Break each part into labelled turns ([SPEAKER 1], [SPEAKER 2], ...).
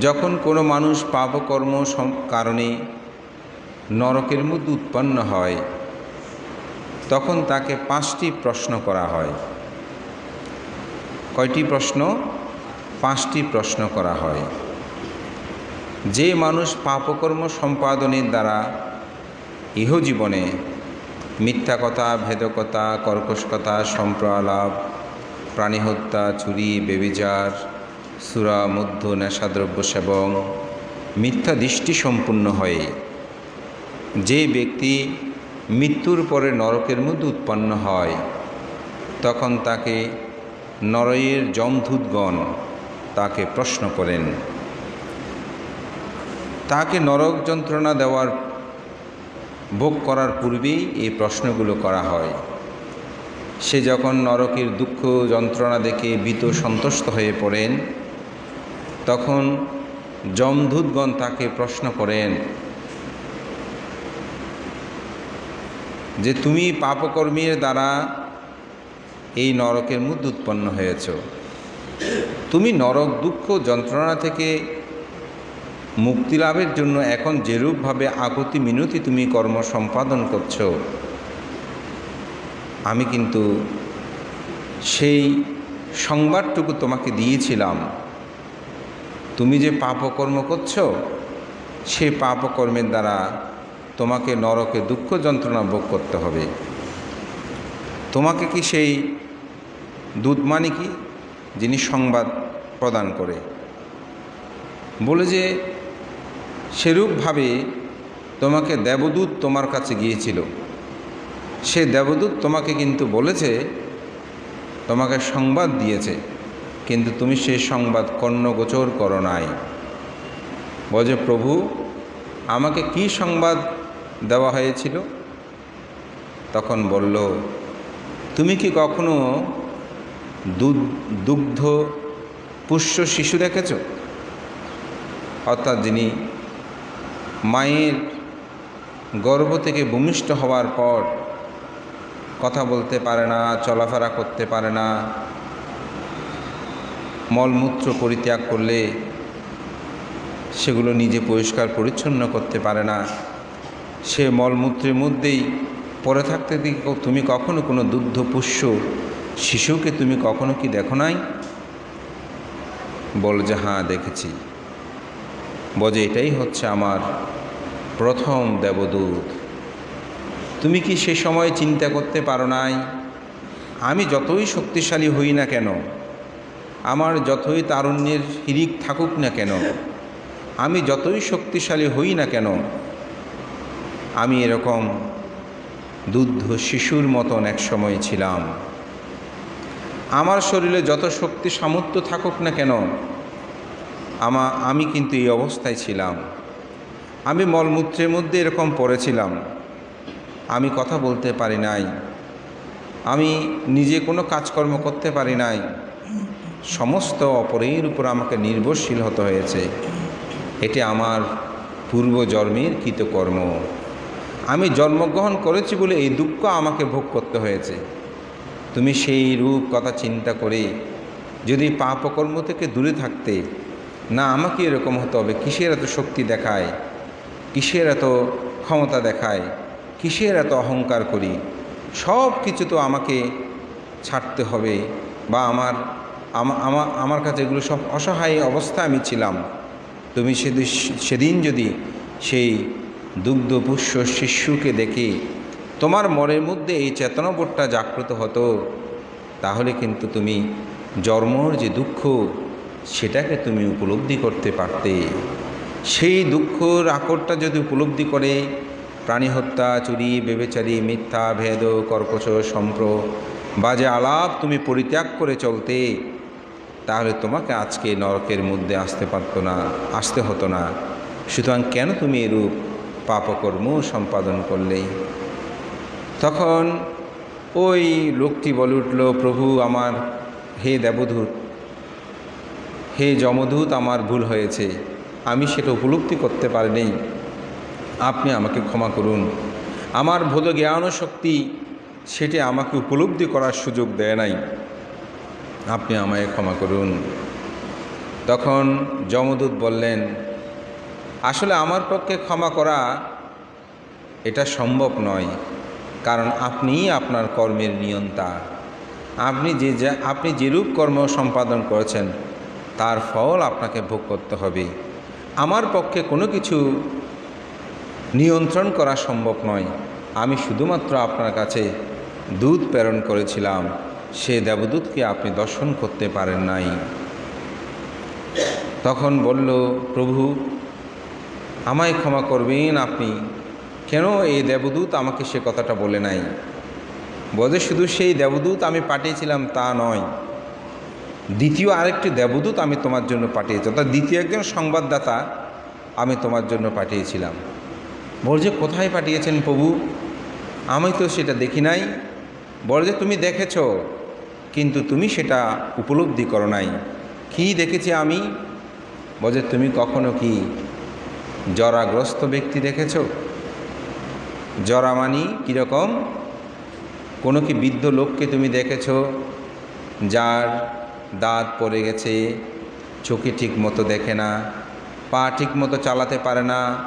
[SPEAKER 1] যখন কোনো মানুষ পাপকর্ম কারণে নরকের মধ্যে উৎপন্ন হয়, তখন তাকে পাঁচটি প্রশ্ন করা হয়। কয়টি প্রশ্ন? পাঁচটি প্রশ্ন করা হয়। যে মানুষ পাপকর্ম সম্পাদনের দ্বারা ইহজীবনে মিথ্যা কথা ভেদকতা কর্কশকতা সম্প্রলাপ প্রাণী হত্যা চুরি, বেবিচার সুরা মধ্য নেশাদ্রব্য সেবন, মিথ্যা দৃষ্টি সম্পূর্ণ হয়ে যে ব্যক্তি মৃত্যুর পরে নরকের মধ্যে উৎপন্ন হয়, তখন তাকে নরয়ের যমধূতগণ তাকে প্রশ্ন করেন। তাকে নরক যন্ত্রণা দেওয়ার, ভোগ করার পূর্বেই এই প্রশ্নগুলো করা হয়। সে যখন নরকের দুঃখ যন্ত্রণা দেখে ভীত সন্তুষ্ট হয়ে পড়েন তখন যমদূতগণ তাকে প্রশ্ন করেন যে তুমি পাপকর্মীর দ্বারা এই নরকের মধ্যে উৎপন্ন হয়েছ। তুমি নরক দুঃখ যন্ত্রণা থেকে মুক্তি লাভের জন্য এখন যেরূপভাবে আগতি মিনতি তুমি কর্ম সম্পাদন করছ, আমি কিন্তু সেই সংবাদটুকু তোমাকে দিয়েছিলাম। তুমি যে পাপকর্ম করছ সে পাপকর্মের দ্বারা তোমাকে নরকে দুঃখ যন্ত্রণা ভোগ করতে হবে। তোমাকে কি সেই দুধ মানে কি যিনি সংবাদ প্রদান করে? বলে যে, সেরূপভাবে তোমাকে দেবদূত তোমার কাছে গিয়েছিল। সে দেবদূত তোমাকে কিন্তু বলেছে, তোমাকে সংবাদ দিয়েছে। কিন্তু তুমি সেই সংবাদ কর্ণগোচর করো নাই। বলে প্রভু, আমাকে কি সংবাদ দেওয়া হয়েছিল? তখন বলল, তুমি কি কখনো দুগ্ধ পুষ্য শিশু দেখেছ? অর্থাৎ যিনি মায়ের গর্ভ থেকে ভূমিষ্ঠ হওয়ার পর কথা বলতে পারে না, চলাফেরা করতে পারে না মলমূত্র পরিত্যাগ করলে সেগুলো নিজে পরিষ্কার পরিচ্ছন্ন করতে পারে না। সে মলমূত্রের মধ্যেই পরে থাকতে তুমি কখনো কোনো দুগ্ধপুষ্য শিশুকে তুমি কখনো কি দেখো নাই? বল যে হ্যাঁ দেখেছি। বলে এটাই হচ্ছে আমার প্রথম দেবদূত। তুমি কি সে সময় চিন্তা করতে পারো নাই? আমি যতই শক্তিশালী হই না কেন আমার যতই তারুণ্যের হিরিক থাকুক না কেন, আমি যতই শক্তিশালী হই না কেন, আমি এরকম দুগ্ধ শিশুর মতন এক সময় ছিলাম। আমার শরীরে যত শক্তি সামর্থ্য থাকুক না কেন, আমা, আমি কিন্তু এই অবস্থায় ছিলাম। আমি মলমূত্রের মধ্যে এরকম পড়েছিলাম। আমি কথা বলতে পারি নাই। আমি নিজে কোনো কাজকর্ম করতে পারি নাই। সমস্ত অপরের উপর আমাকে নির্ভরশীল হতে হয়েছে। এটি আমার পূর্বজন্মের কৃতকর্ম। আমি জন্মগ্রহণ করেছি বলে এই দুঃখ আমাকে ভোগ করতে হয়েছে। তুমি সেই রূপ কথা চিন্তা করে যদি পাপকর্ম থেকে দূরে থাকতে, না আমাকে এরকম হতে হবে, কিসের এত শক্তি দেখায়? কিসের এত ক্ষমতা দেখায়? কিসের এত অহংকার করি? সব কিছু তো আমাকে ছাড়তে হবে বা আমার আমার কাছে এগুলো সব অসহায় অবস্থায় আমি ছিলাম। তুমি সেদিন সেদিন যদি সেই দুগ্ধপুষ্য শিশুকে দেখে তোমার মনের মধ্যে এই চেতনাবোধটা জাগ্রত হতো, তাহলে কিন্তু তুমি জন্মর যে দুঃখ, সেটাকে তুমি উপলব্ধি করতে পারতে। সেই দুঃখর আকরটা যদি উপলব্ধি করে, প্রাণী হত্যা, চুরি, বেবেচারি, মিথ্যা, ভেদ, কর্কশ সম্প্র বাজে আলাপ তুমি পরিত্যাগ করে চলতে তাহলে তোমাকে আজকে নরকের মধ্যে আসতে পারতো না, আসতে হতো না। সুতরাং কেন তুমি এরূপ পাপকর্ম সম্পাদন করলে? তখন ওই লোকটি বলে উঠল, প্রভু, আমার, হে দেবদূত, হে যমদূত, আমার ভুল হয়েছে। আমি সেটা উপলব্ধি করতে পারিনি। আপনি আমাকে ক্ষমা করুন। আমার বোধ জ্ঞান শক্তি সেটি আমাকে উপলব্ধি করার সুযোগ দেয় নাই। আপনি আমায় ক্ষমা করুন। তখন যমদূত বললেন, আসলে আমার পক্ষে ক্ষমা করা এটা সম্ভব নয়, কারণ আপনিই আপনার কর্মের নিয়ন্তা। আপনি যে যা, আপনি যেরূপ কর্ম সম্পাদন করেছেন, তার ফল আপনাকে ভোগ করতে হবে। আমার পক্ষে কোনো কিছু নিয়ন্ত্রণ করা সম্ভব নয়। আমি শুধুমাত্র আপনার কাছে দুধ প্রেরণ করেছিলাম। সে দেবদূতকে আপনি দর্শন করতে পারেন নাই। তখন বলল, প্রভু, আমায় ক্ষমা করবেন আপনি। কেন এই দেবদূত আমাকে সে কথাটা বলে নাই? বলে শুধু সেই দেবদূত আমি পাঠিয়েছিলাম তা নয়। দ্বিতীয় আরেকটি দেবদূত আমি তোমার জন্য পাঠিয়েছি, অর্থাৎ দ্বিতীয় একজন সংবাদদাতা আমি তোমার জন্য পাঠিয়েছিলাম। বল যে কোথায় পাঠিয়েছেন প্রভু? আমি তো সেটা দেখি নাই। বলে যে তুমি দেখেছ কিন্তু তুমি সেটা উপলব্ধি করো নাই। কী দেখেছি আমি? বলে, তুমি কখনো কি জরাগ্রস্ত ব্যক্তি দেখেছ? জরা মানি কীরকম? কোনো কি বৃদ্ধ লোককে তুমি দেখেছ যার দাঁত পড়ে গেছে, চোখে ঠিক মতো দেখে না, পা ঠিক মতো চালাতে পারে না,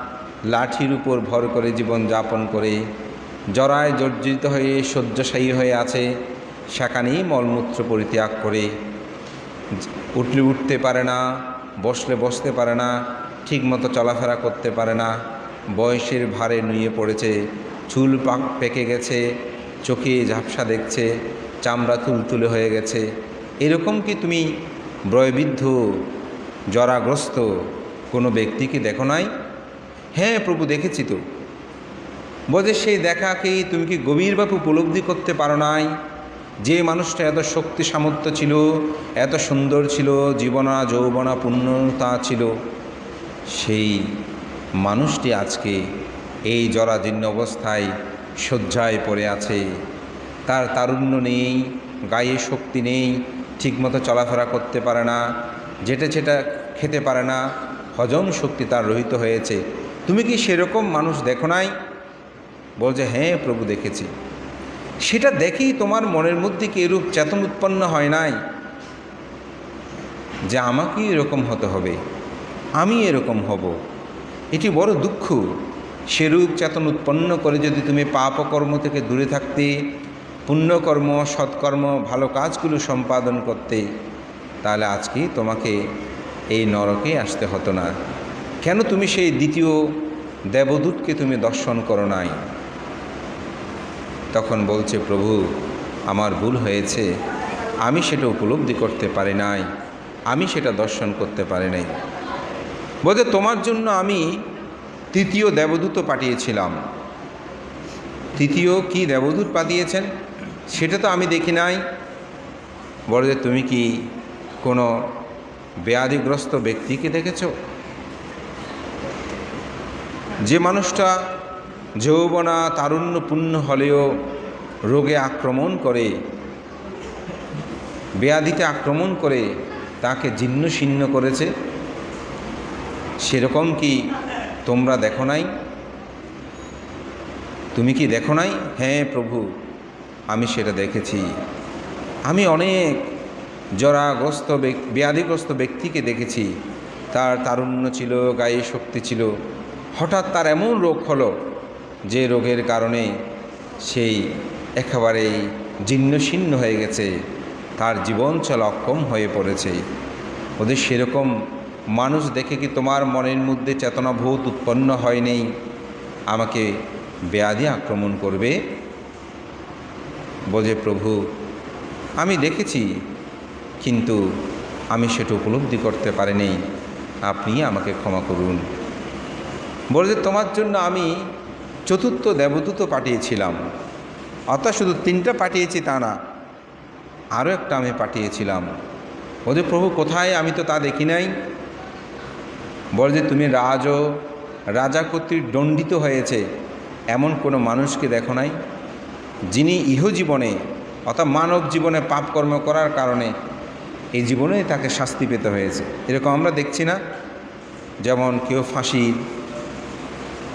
[SPEAKER 1] লাঠির উপর ভর করে জীবন যাপন করে, জরায় জর্জিত হয়ে, শয্যাশায়ী হয়ে আছে সেখানেই মলমূত্র পরিত্যাগ করে। উঠলে উঠতে পারে না, বসলে বসতে পারে না ঠিক মতো চলাফেরা করতে পারে না। বয়সের ভারে নুয়ে পড়েছে, চুল পাক পেকে গেছে, চোখে ঝাপসা দেখছে, চামড়া তুলতুলে হয়ে গেছে। এরকম কি তুমি বয়বৃদ্ধ জরাগ্রস্ত কোনো ব্যক্তিকে দেখো নাই? হ্যাঁ প্রভু, দেখেছি তো। বোধে সেই দেখাকেই তুমি কি গভীরভাবে উপলব্ধি করতে পারো নাই? যে মানুষটা এত শক্তি সামর্থ্য ছিল, এত সুন্দর ছিল, জীবনা যৌবনা পূর্ণতা ছিল, সেই মানুষটি আজকে এই জরাজীর্ণ অবস্থায় শয্যায় পড়ে আছে। তার তারুণ্য নেই, গায়ে শক্তি নেই, ঠিকমতো চলাফেরা করতে পারে না, যেটা সেটা খেতে পারে না, হজম শক্তি তার রহিত হয়েছে। তুমি কি সেরকম মানুষ দেখো নাই? বলছে হ্যাঁ প্রভু দেখেছি। সেটা দেখেই তোমার মনের মধ্যে কি এরূপ চেতন উৎপন্ন হয় নাই? যে আমাকেই এরকম হতে হবে, আমি এরকম হব। এটি বড় দুঃখ। সেরূপ চেতন উৎপন্ন করে যদি তুমি পাপকর্ম থেকে দূরে থাকতে, পুণ্যকর্ম, সৎকর্ম, ভালো কাজগুলো সম্পাদন করতে, তাহলে আজকেই তোমাকে এই নরকে আসতে হতো না। কেন তুমি সেই দ্বিতীয় দেবদূতকে তুমি দর্শন করো নাই? তখন বলছে, প্রভু, আমার ভুল হয়েছে। আমি সেটা উপলব্ধি করতে পারি নাই। আমি সেটা দর্শন করতে পারি নাই। বোধে তোমার জন্য আমি তৃতীয় দেবদূতও পাঠিয়েছিলাম। তৃতীয় কি দেবদূত পাঠিয়েছেন? সেটা তো আমি দেখি নাই। বলে তুমি কি কোনো ব্যাধিগ্রস্ত ব্যক্তিকে দেখেছ? যে মানুষটা যৌবনা তারুণ্যপূর্ণ হলেও রোগে আক্রমণ করে, ব্যাধিতে আক্রমণ করে তাকে জীর্ণ শীর্ণ করেছে। সেরকম কি তোমরা দেখো নাই? তুমি কি দেখো নাই? হ্যাঁ প্রভু, আমি সেটা দেখেছি। আমি অনেক জরাগ্রস্ত ব্যাধিগ্রস্ত ব্যক্তিকে দেখেছি। তার তারুণ্য ছিল, গায়ে শক্তি ছিল। হঠাৎ তার এমন রোগ হলো যে রোগের কারণে সেই একেবারেই জীর্ণশীর্ণ হয়ে গেছে, তার জীবন চল অক্ষম হয়ে পড়েছে। ওদের সেরকম মানুষ দেখে কি তোমার মনের মধ্যে চেতনাভূত উৎপন্ন হয়নি আমাকে ব্যাধি আক্রমণ করবে? বোঝে প্রভু, আমি দেখেছি, কিন্তু আমি সেটা উপলব্ধি করতে পারিনি। আপনি আমাকে ক্ষমা করুন। বলে যে তোমার জন্য আমি চতুর্থ দেবদূত পাঠিয়েছিলাম। অর্থাৎ শুধু তিনটা পাঠিয়েছি তা না, আরও একটা আমি পাঠিয়েছিলাম। বলছে, প্রভু, কোথায়? আমি তো তা দেখি নাই। বলে যে তুমি রাজ রাজা কর্তৃক দণ্ডিত হয়েছে, এমন কোনো মানুষকে দেখো নাই, যিনি ইহজীবনে, অর্থাৎ মানব জীবনে পাপকর্ম করার কারণে এই জীবনে তাকে শাস্তি পেতে হয়েছে। এরকম আমরা দেখছি না। যেমন কেউ ফাঁসি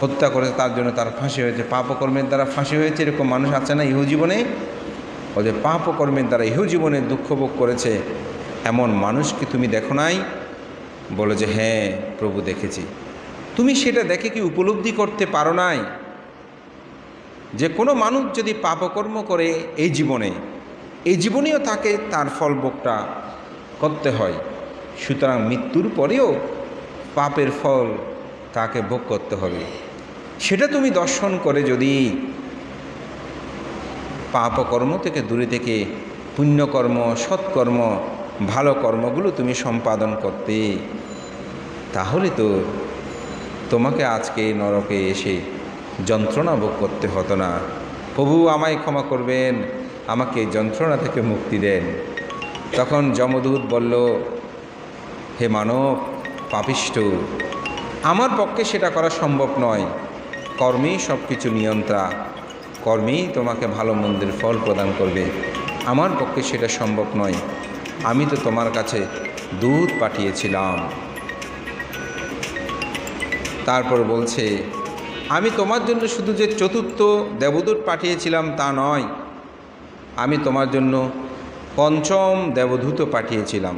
[SPEAKER 1] হত্যা করেছে তার জন্য তার ফাঁসি হয়েছে। পাপকর্মের দ্বারা ফাঁসি হয়েছে এরকম মানুষ আছে না ইহু জীবনে? ওদের পাপকর্মের দ্বারা ইহজীবনে দুঃখ ভোগ করেছে, এমন মানুষকে তুমি দেখো নাই? বলে যে হ্যাঁ প্রভু দেখেছি। তুমি সেটা দেখে কি উপলব্ধি করতে পারো নাই? যে কোনো মানুষ যদি পাপকর্ম করে এই জীবনে, এই জীবনেও তাকে তার ফল ভোগটা করতে হয়। সুতরাং মৃত্যুর পরেও পাপের ফল তাকে ভোগ করতে হবে। সেটা তুমি দর্শন করে যদি পাপকর্ম থেকে দূরে থেকে পুণ্যকর্ম, সৎকর্ম, ভালো কর্মগুলো তুমি সম্পাদন করতে, তাহলে তো তোমাকে আজকে নরকে এসে যন্ত্রণা ভোগ করতে হতো না। প্রভু আমায় ক্ষমা করবেন, আমাকে যন্ত্রণা থেকে মুক্তি দেন। তখন যমদূত বলল, হে মানব পাপিষ্ট আমার পক্ষে সেটা করা সম্ভব নয়। কর্মেই সব কিছু নিয়ন্ত্রা। কর্মেই তোমাকে ভালো মন্দির ফল প্রদান করবে। আমার পক্ষে সেটা সম্ভব নয়। আমি তো তোমার কাছে দুধ পাঠিয়েছিলাম। তারপর বলছে, আমি তোমার জন্য শুধু যে চতুর্থ দেবদূত পাঠিয়েছিলাম তা নয়, আমি তোমার জন্য পঞ্চম দেবদূত পাঠিয়েছিলাম।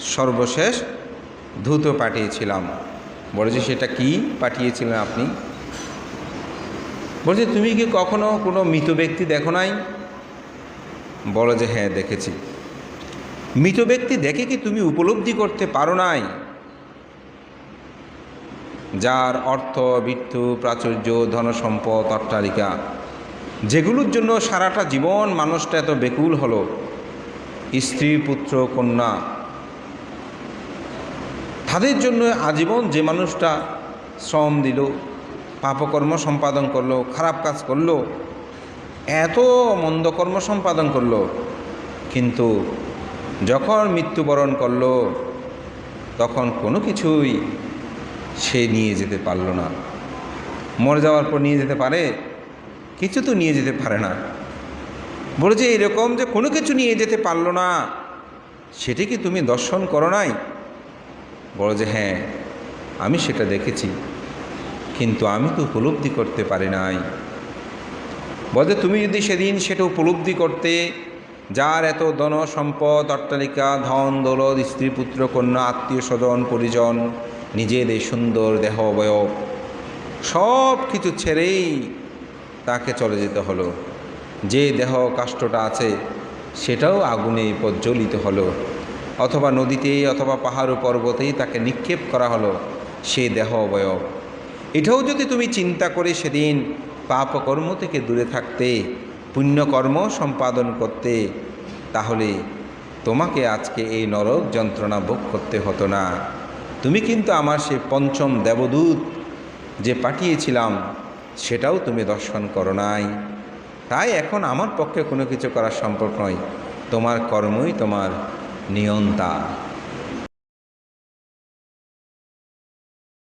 [SPEAKER 1] সর্বশেষ ধূত পাঠিয়েছিলাম। বলেছে, সেটা কি পাঠিয়েছিলেন আপনি? বলছে, তুমি কি কখনো কোনো মৃত ব্যক্তি দেখো নাই? বলো যে হ্যাঁ দেখেছি। মৃত ব্যক্তি দেখে কি তুমি উপলব্ধি করতে পারো নাই? যার অর্থ বৃত্ত প্রাচুর্য, ধনসম্পদ, অট্টালিকা, যেগুলোর জন্য সারাটা জীবন মানুষটা এত বেকুল হলো, স্ত্রী, পুত্র, কন্যা, তাদের জন্য আজীবন যে মানুষটা শ্রম দিল পাপকর্ম সম্পাদন করল, খারাপ কাজ করল, এত মন্দ কর্ম সম্পাদন করল। কিন্তু যখন মৃত্যুবরণ করল, তখন কোনো কিছুই সে নিয়ে যেতে পারল না। মরে যাওয়ার পর নিয়ে যেতে পারে, কিছু তো নিয়ে যেতে পারে না। বলে যে এরকম যে কোনো কিছু নিয়ে যেতে পারল না, সেটি কি তুমি দর্শন করো নাই? বলো যে হ্যাঁ আমি সেটা দেখেছি। কিন্তু আমি তো উপলব্ধি করতে পারি নাই। বলতে তুমি যদি সেদিন সেটা উপলব্ধি করতে, যার এত ধন সম্পদ, অট্টালিকা, ধন, দৌলত, স্ত্রী, পুত্র, কন্যা, আত্মীয় স্বজন, পরিজন, নিজের এই সুন্দর দেহ অবয়ব সব কিছু ছেড়েই তাকে চলে যেতে হলো। যে দেহ কাষ্ঠটা আছে, সেটাও আগুনে প্রজ্বলিত হলো। অথবা নদীতে অথবা পাহাড় পর্বতেই তাকে নিক্ষেপ করা হলো সেই দেহ অবয়ব এটাও যদি তুমি চিন্তা করে সেদিন পাপকর্ম থেকে দূরে থাকতে, পুণ্যকর্ম সম্পাদন করতে, তাহলে তোমাকে আজকে এই নরক যন্ত্রণা ভোগ করতে হতো না। তুমি কিন্তু আমার সে পঞ্চম দেবদূত যে পাঠিয়েছিলাম, সেটাও তুমি দর্শন করো নাই। তাই এখন আমার পক্ষে কোনো কিছু করা সম্ভব নয়। তোমার কর্মই তোমার নিয়ন্তা।